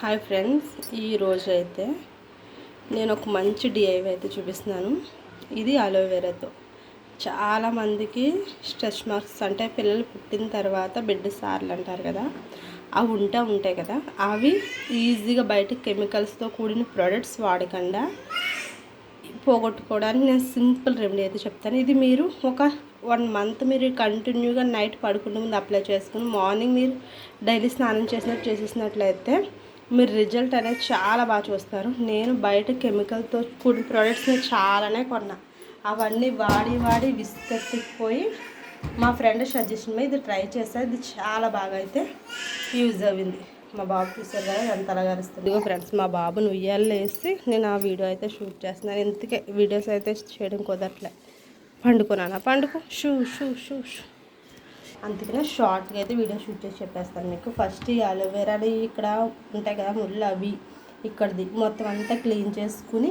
Hi friends ఈరోజు అయితే నేను ఒక మంచి డిఐవ్ అయితే చూపిస్తున్నాను. ఇది అలోవెరాతో. చాలామందికి స్ట్రెచ్ మార్క్స్ అంటే పిల్లలు పుట్టిన తర్వాత బిడ్డ సార్లు అంటారు కదా అవి ఉంటా ఉంటాయి కదా అవి ఈజీగా బయట కెమికల్స్తో కూడిన ప్రోడక్ట్స్ వాడకుండా పోగొట్టుకోవడానికి నేను సింపుల్ రెమెడీ అయితే చెప్తాను. ఇది మీరు ఒక వన్ మంత్ మీరు కంటిన్యూగా నైట్ పడుకునే ముందు అప్లై చేసుకుని మార్నింగ్ మీరు డైలీ స్నానం చేసినట్టు చేసేసినట్లయితే మీరు రిజల్ట్ అనేది చాలా బాగా చూస్తారు. నేను బయట కెమికల్తో కూడిన ప్రోడక్ట్స్ని చాలానే కొన్నా. అవన్నీ వాడి వాడి విసుకెత్తిపోయి మా ఫ్రెండ్ సజెషన్ మీద ఇది ట్రై చేస్తే ఇది చాలా బాగా అయితే యూజ్ అయింది. మా బాబు చూసారు కదా ఎంత అలాగా అరుస్తుంది ఇదిగో ఫ్రెండ్స్ మా బాబును ఉయ్యాల్లో వేసి నేను ఆ వీడియో అయితే షూట్ చేస్తున్నాను. ఎందుకే వీడియోస్ అయితే చేయడం కుదరట్లే. పండుకున్నానా? పండుకో. షూ షూ షూ షూ. అందుకనే షార్ట్గా అయితే వీడియో షూట్ చేసి చెప్పేస్తాను మీకు. ఫస్ట్ ఈ అలోవెరాని ఇక్కడ ఉంటాయి కదా ముళ్ళు అవి ఇక్కడది. మొత్తం అంతా క్లీన్ చేసుకుని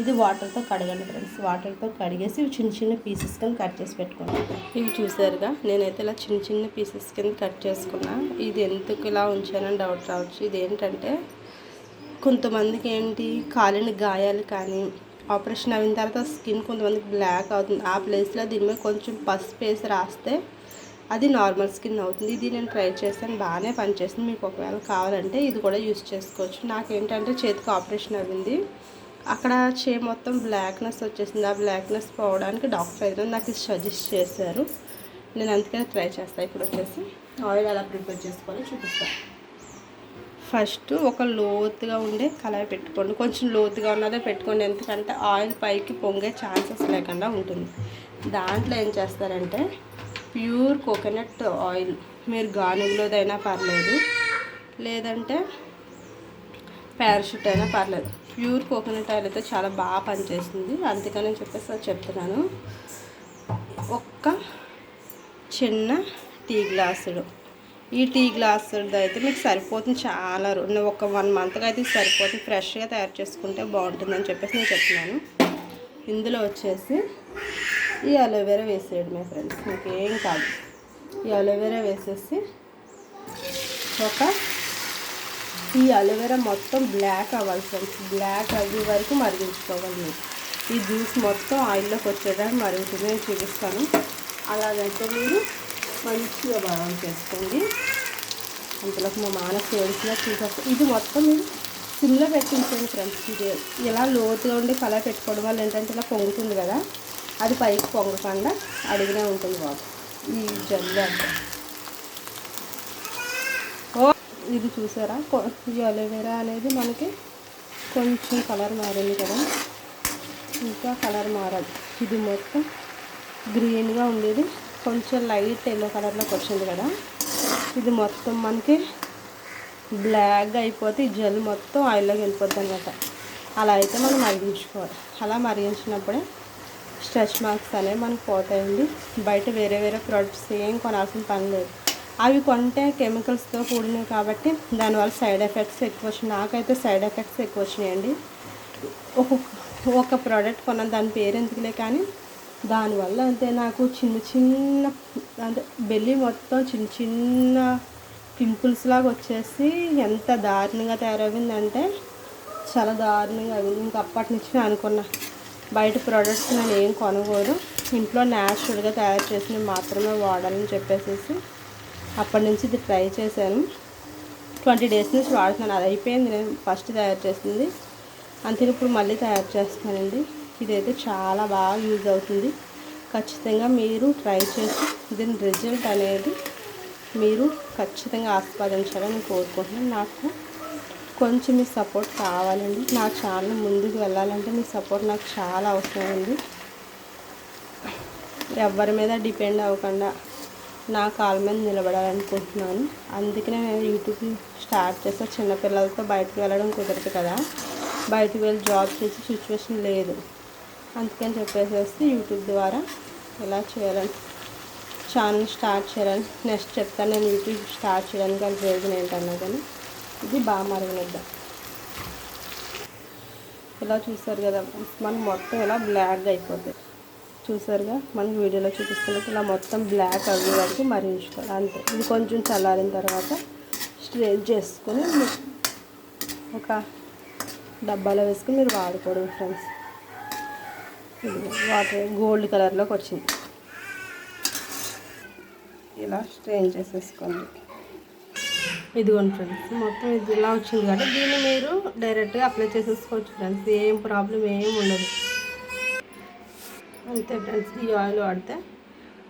ఇది వాటర్తో కడగండి ఫ్రెండ్స్ వాటర్తో కడిగేసి ఇవి చిన్న చిన్న పీసెస్ కింద కట్ చేసి పెట్టుకోండి. ఇవి చూసారుగా? నేనైతే ఇలా చిన్న చిన్న పీసెస్ కింద కట్ చేసుకున్నా. ఇది ఎందుకు ఇలా ఉంచానని డౌట్ రావచ్చు. ఇది ఏంటంటే కొంతమందికి ఏంటి కాలిన గాయాలు కానీ ఆపరేషన్ అయిన తర్వాత స్కిన్ కొంతమందికి బ్లాక్ అవుతుంది. ఆ ప్లేస్లో దీని మీద కొంచెం పసుపు వేసి రాస్తే అది నార్మల్ స్కిన్ అవుతుంది. ఇది నేను ట్రై చేస్తాను. బాగానే పనిచేస్తుంది. మీకు ఒకవేళ కావాలంటే ఇది కూడా యూస్ చేసుకోవచ్చు. నాకేంటంటే చేతికి ఆపరేషన్ అయింది అక్కడ చే మొత్తం బ్లాక్నెస్ వచ్చేసింది. ఆ బ్లాక్నెస్ పోవడానికి డాక్టర్ అయితే నాకు ఇది సజెస్ట్ చేశారు. నేను అందుకనే ట్రై చేస్తాను ఇప్పుడు వచ్చేసి. ఆయిల్ ఎలా ప్రిపేర్ చేసుకోవాలో చూపిస్తాను ఫస్ట్ ఒక లోతుగా ఉండే కళాయి పెట్టుకోండి. కొంచెం లోతుగా ఉన్నదే పెట్టుకోండి. ఎందుకంటే ఆయిల్ పైకి పొంగే ఛాన్సెస్ లేకుండా ఉంటుంది. దాంట్లో ఏం చేస్తారంటే ప్యూర్ కోకోనట్ ఆయిల్. మీరు గానుగులోదైనా పర్లేదు. లేదంటే పారాషూట్ అయినా పర్లేదు. ప్యూర్ కోకోనట్ ఆయిల్ అయితే చాలా బాగా పనిచేస్తుంది. అందుకని చెప్పేసి అది చెప్తున్నాను. ఒక్క చిన్న టీ గ్లాసుడు. ఈ టీ గ్లాసుడు అయితే మీకు సరిపోతుంది చాలా రెండు ఒక వన్ మంత్గా అయితే సరిపోతుంది. ఫ్రెష్గా తయారు చేసుకుంటే బాగుంటుందని చెప్పేసి నేను చెప్తున్నాను. ఇందులో వచ్చేసి ఈ అలోవెరా వేసేయడమే ఫ్రెండ్స్ మీకు ఏం కాదు. ఈ అలోవెరా వేసేసి ఒక ఈ అలోవెరా మొత్తం బ్లాక్ అవ్వాలి ఫ్రెండ్స్ బ్లాక్ అయ్యే వరకు మరిగించుకోవాలి మీరు. ఈ జ్యూస్ మొత్తం ఆయిల్లోకి వచ్చేదాన్ని మరుగుతుంది నేను చూపిస్తాను. అలాగైతే మీరు మంచిగా బాగా చేసుకోండి. అంతలోకి మా మానస్ ఏడిసినా చూసేస్తాను ఇది మొత్తం మీరు సిమ్లో పెట్టించండి ఫ్రెండ్స్ ఇది ఇలా లోతుగా ఉండి కలర్ పెట్టుకోవడం వల్ల ఏంటంటే ఇలా పొంగుతుంది కదా. అది పైకి పొంగకుండా అడిగినే ఉంటుంది బాబు. ఈ జల్లు ఓ ఇది చూసారా? ఈ అలోవేరా అనేది మనకి కొంచెం కలర్ మారింది కదా. ఇంకా కలర్ మారదు. ఇది మొత్తం గ్రీన్గా ఉండేది. కొంచెం లైట్ ఎల్లో కలర్లోకి వచ్చింది కదా. ఇది మొత్తం మనకి బ్లాక్గా అయిపోతే ఈ జెల్ మొత్తం ఆయిల్లోకి వెళ్ళిపోద్ది అనమాట అలా అయితే మనం మరిగించుకోవాలి. అలా మరిగించినప్పుడే స్ట్రెచ్ మార్క్స్ అనేవి మనకు పోతాయండి. బయట వేరే వేరే ప్రోడక్ట్స్ ఏం కొనాల్సిన పని లేదు. అవి కొంటే కెమికల్స్తో కూడినవి కాబట్టి దానివల్ల సైడ్ ఎఫెక్ట్స్ ఎక్కువ వచ్చినాయి నాకైతే సైడ్ ఎఫెక్ట్స్ ఎక్కువ వచ్చినాయండి ఒక్కొక్క ఒక ప్రోడక్ట్ కొన్న దాని పేరు ఎందుకులే కానీ దానివల్ల అంతే నాకు చిన్న చిన్న అంటే బెల్లి మొత్తం చిన్న చిన్న పింపుల్స్ లాగా వచ్చేసి ఎంత దారుణంగా తయారైందంటే చాలా దారుణంగా అయింది. ఇంకా అప్పటి నుంచి నేను అనుకున్నా. బయట ప్రోడక్ట్స్ నేను ఏం కొనకూడదు ఇంట్లో న్యాచురల్గా తయారు చేసినవి మాత్రమే వాడాలని చెప్పేసి అప్పటి నుంచి ఇది ట్రై చేశాను. ట్వంటీ డేస్ నుంచి వాడుతున్నాను. అది అయిపోయింది. నేను ఫస్ట్ తయారు చేసింది. అంతే ఇప్పుడు మళ్ళీ తయారు చేస్తున్నానండి. ఇదైతే చాలా బాగా యూజ్ అవుతుంది. ఖచ్చితంగా మీరు ట్రై చేసి దీని రిజల్ట్ అనేది మీరు ఖచ్చితంగా ఆస్వాదించాలని కోరుకుంటున్నాను. నాకు కొంచెం మీ సపోర్ట్ కావాలండి. నా ఛానల్ ముందుకు వెళ్ళాలంటే మీ సపోర్ట్ నాకు చాలా అవసరం ఉంది ఎవరి మీద డిపెండ్ అవ్వకుండా నా కాళ్ళ మీద నిలబడాలనుకుంటున్నాను. అందుకనే నేను యూట్యూబ్ స్టార్ట్ చేసా చిన్నపిల్లలతో బయటకు వెళ్ళడం కుదరదు కదా. బయటకు వెళ్ళి జాబ్ చేసే సిచ్యువేషన్ లేదు. అందుకని చెప్పేసి యూట్యూబ్ ద్వారా ఎలా చేయాలని ఛానల్ స్టార్ట్ చేయాలని నెక్స్ట్ చెప్తాను. నేను యూట్యూబ్ స్టార్ట్ చేయడానికి అది ప్రయోజనం ఏంటన్నా కానీ ఇది బాగా మరగనిద్దాం. ఇలా చూసారు కదా మనకి మొత్తం ఇలా బ్లాక్గా అయిపోతుంది చూసారుగా? మనకి వీడియోలో చూపిస్తున్నట్టు ఇలా మొత్తం బ్లాక్ అయ్యే వరకు మరించుకోవాలి అంతే. ఇది కొంచెం చల్లారిన తర్వాత స్ట్రేట్ చేసుకొని ఒక డబ్బాలో వేసుకుని మీరు వాడుకోవడం ఫ్రెండ్స్ ఇది వాటర్ గోల్డ్ కలర్లోకి వచ్చింది. ఇలా స్ట్రెయిన్ చేసేసుకోండి. ఇదిగోండి ఫ్రెండ్స్ మొత్తం ఇది ఇలా వచ్చింది కాబట్టి దీన్ని మీరు డైరెక్ట్గా అప్లై చేసేసుకోవచ్చు ఫ్రెండ్స్. ఏం ప్రాబ్లం ఏం ఉండదు. అంతే ఫ్రెండ్స్ ఈ ఆయిల్ వాడితే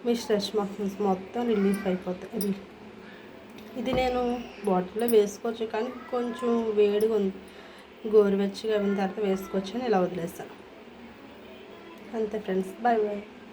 మీ స్ట్రెస్ మార్క్స్ మొత్తం రిలీఫ్ అయిపోతాయి. ఇది నేను బాటిల్లో వేసుకోవచ్చు కానీ కొంచెం వేడిగా ఉంది. గోరువెచ్చగా అయిన తర్వాత వేసుకోవచ్చు అని ఇలా వదిలేస్తాను. అంతే ఫ్రెండ్స్ బాయ్ బాయ్